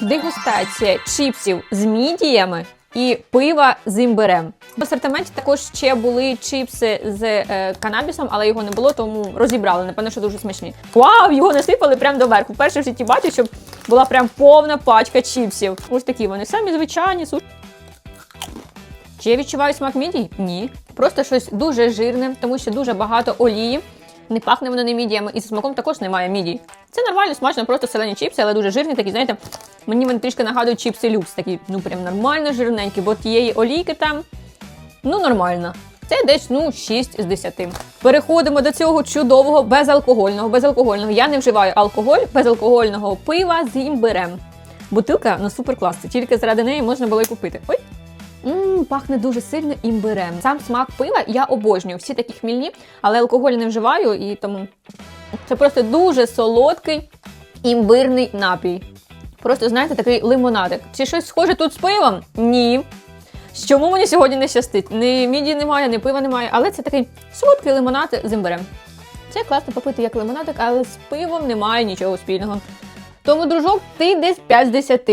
Дегустація чіпсів з мідіями і пива з імбирем. В асортименті також ще були чіпси з е, канабісом, але його не було, тому розібрали. Напевно, що дуже смачні. Вау, його насипали прямо доверху. Вперше в житті бачу, щоб була прям повна пачка чіпсів. Ось такі вони самі звичайні. су- Чи я відчуваю смак мідій? Ні. Просто щось дуже жирне, тому що дуже багато олії. Не пахне воно не мідіями, і за смаком також немає мідій. Це нормально, смачно, просто селені чіпси, але дуже жирні, такі, знаєте, мені вони трішки нагадують чіпси люкс, такі, ну прям нормально жирненькі, бо тієї олійки там, ну нормально. Це десь ну 6 з 10. Переходимо до цього чудового безалкогольного. Безалкогольного. Я не вживаю алкоголь безалкогольного пива з імбирем. Бутилка ну супер класна, тільки заради неї можна було й купити. Ой. Мм, пахне дуже сильно імбирем. Сам смак пива я обожнюю. Всі такі хмільні, але алкоголь не вживаю і тому це просто дуже солодкий імбирний напій. Просто, знаєте, такий лимонадик. Чи щось схоже тут з пивом? Ні. Чому мені сьогодні не щастить? Ні міді немає, ні пива немає, але це такий солодкий лимонад з імбирем. Це класно попити як лимонадик, але з пивом немає нічого спільного. Тому, дружок, ти десь 5 з 10.